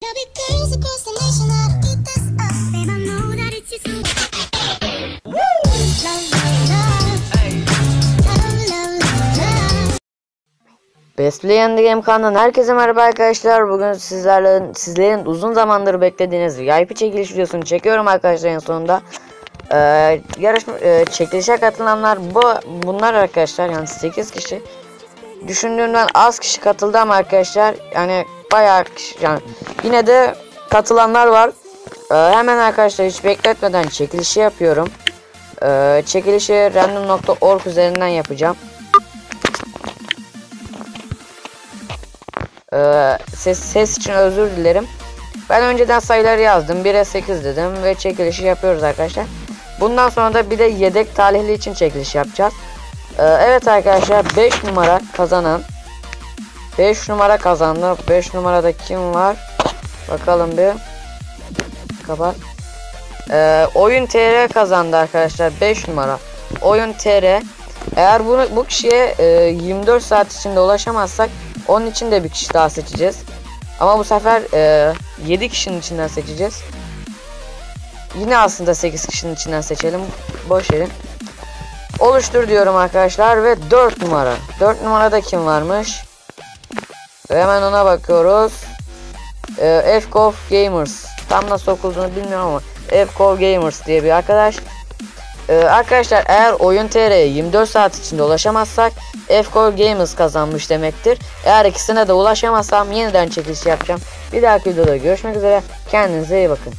There'll be girls across the nation that'll eat this up. Babe, I know that it's just Love, love, love. Love, love, love, love. Best Play and the Game kanalından herkese merhaba arkadaşlar. Bugün sizlerle sizlerin uzun zamandır beklediğiniz VIP çekiliş videosunu çekiyorum arkadaşlar en sonunda. Ee, yarışma e, çekilişe katılanlar bu bunlar arkadaşlar yani 8 kişi. Düşündüğümden az kişi katıldı ama arkadaşlar yani bayağı kişi yani yine de katılanlar var. Ee, hemen arkadaşlar hiç bekletmeden çekilişi yapıyorum. Ee, çekilişi random.org üzerinden yapacağım. Ee, ses, ses için özür dilerim. Ben önceden sayıları yazdım. 1'e 8 dedim ve çekilişi yapıyoruz arkadaşlar. Bundan sonra da bir de yedek talihli için çekiliş yapacağız. Ee, evet arkadaşlar 5 numara kazanan 5 numara kazandı. 5 numarada kim var? Bakalım bir. Kapat. Ee, oyun TR kazandı arkadaşlar 5 numara. Oyun TR. Eğer bunu bu kişiye e, 24 saat içinde ulaşamazsak onun için de bir kişi daha seçeceğiz. Ama bu sefer e, 7 kişinin içinden seçeceğiz. Yine aslında 8 kişinin içinden seçelim. Boş verin. Oluştur diyorum arkadaşlar ve 4 numara. 4 numarada kim varmış? Hemen ona bakıyoruz. E, FCOF Gamers. Tam nasıl okulduğunu bilmiyorum ama FCOF Gamers diye bir arkadaş. Ee, arkadaşlar eğer oyun TR'ye 24 saat içinde ulaşamazsak FCOR Gamers kazanmış demektir. Eğer ikisine de ulaşamazsam yeniden çekiliş yapacağım. Bir dahaki videoda görüşmek üzere. Kendinize iyi bakın.